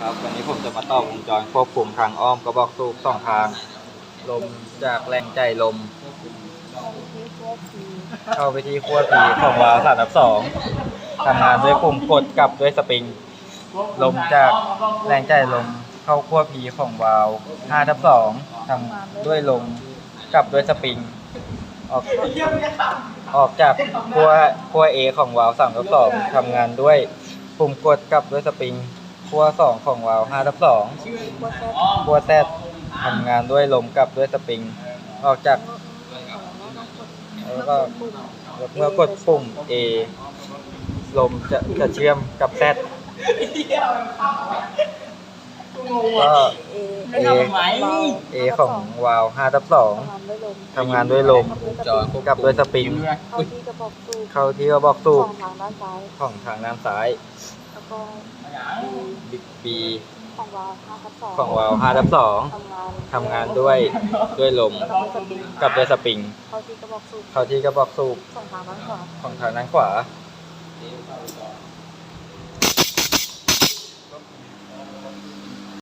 ครับวันนี้ผมจะมาต่อวงจรควบคุมทางอ้อมกระบอกสูบสองทาง ลมจากแรงใจลม เข้าไปที่ขั้วผีของวาล์วสามทับสองทำงานด้วยปุ่มกดกับด้วยสปริง ลมจากแรงใจลมเข้าขั้วผีของวาล์วห้าทับสองทำด้วยลมกับด้วยสปริง ออกออกจากขั้วขั้วเอของวาล์วสามทับสองทำงานด้วยปุ่มกดกับด้วยสปริง ขั้วสองของวาล์วห้าทับสองขั้วแซดทำงานด้วยลมกับด้วยสปริง ออกจากแล้วก็เมื่อกดปุ่ม A ลมจะจะเชื่อมกับแซดก็ A A ของวาล์ว5ทับ2ทำงานด้วยลมจอกับด้วยสปริง เข้าที่กระบอกสูบเข้าที่กระบอกสูขบองทางด้านซ้าย ของทางด้านซ้ายแล้วก็ B ของวาล์วห้าทับสองของวาล์ว5ทับทำงาน2ทำงานด้วยด้วยลมกับด้วยสปริงกับด้วยสปริง เข้าที่กระบอกสูบเข้าที่กระบอกสูบส่งทางด้านขวาของทางด้านขวา